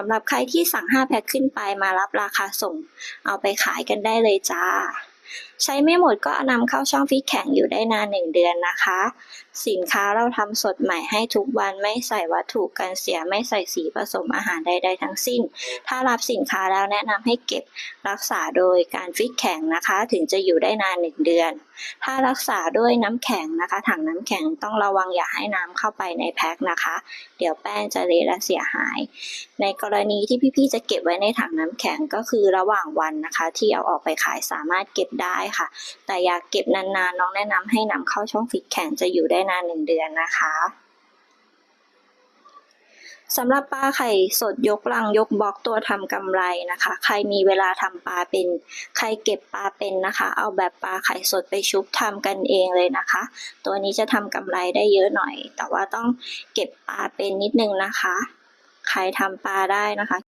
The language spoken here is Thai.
สำหรับใครที่สั่ง 5 แพ็คขึ้นไปมารับราคาส่ง เอาไปขายกันได้เลยจ้า ใช้ไม่หมดก็เอานำเข้าช่องฟิตแข็งอยู่ได้นาน 1 เดือนนะคะ สินค้าเราทำสดใหม่ให้ทุกวันไม่ใส่วัตถุกันเสียไม่ใส่สีผสมอาหารใดๆทั้งสิ้น ถ้ารับสินค้าแล้วแนะนำให้เก็บรักษาโดยการฟิตแข็งนะคะ ถึงจะอยู่ได้นาน 1 เดือน ถ้ารักษาด้วยน้ำแข็งนะคะ ถังน้ำแข็งต้องระวังอย่าให้น้ำเข้าไปในแพ็คนะคะ เดี๋ยวแป้งจะเละและเสียหาย ในกรณีที่พี่ๆจะเก็บไว้ในถังน้ำแข็งก็คือระหว่างวันนะคะ ที่เอาออกไปขายสามารถเก็บได้ค่ะ แต่อยากเก็บนานๆ น้องแนะนำให้นำเข้าช่องฟิตแข็งจะอยู่ได้นานหนึ่งเดือนนะคะสำหรับปลาไข่สดยกลังยกบล็อกตัวทำกำไรนะคะ ใครมีเวลาทำปลาเป็น ใครเก็บปลาเป็นนะคะ เอาแบบปลาไข่สดไปชุบทำกันเองเลยนะคะ ตัวนี้จะทำกำไรได้เยอะหน่อย แต่ว่าต้องเก็บปลาเป็นนิดนึงนะคะ ใครทำปลาได้นะคะ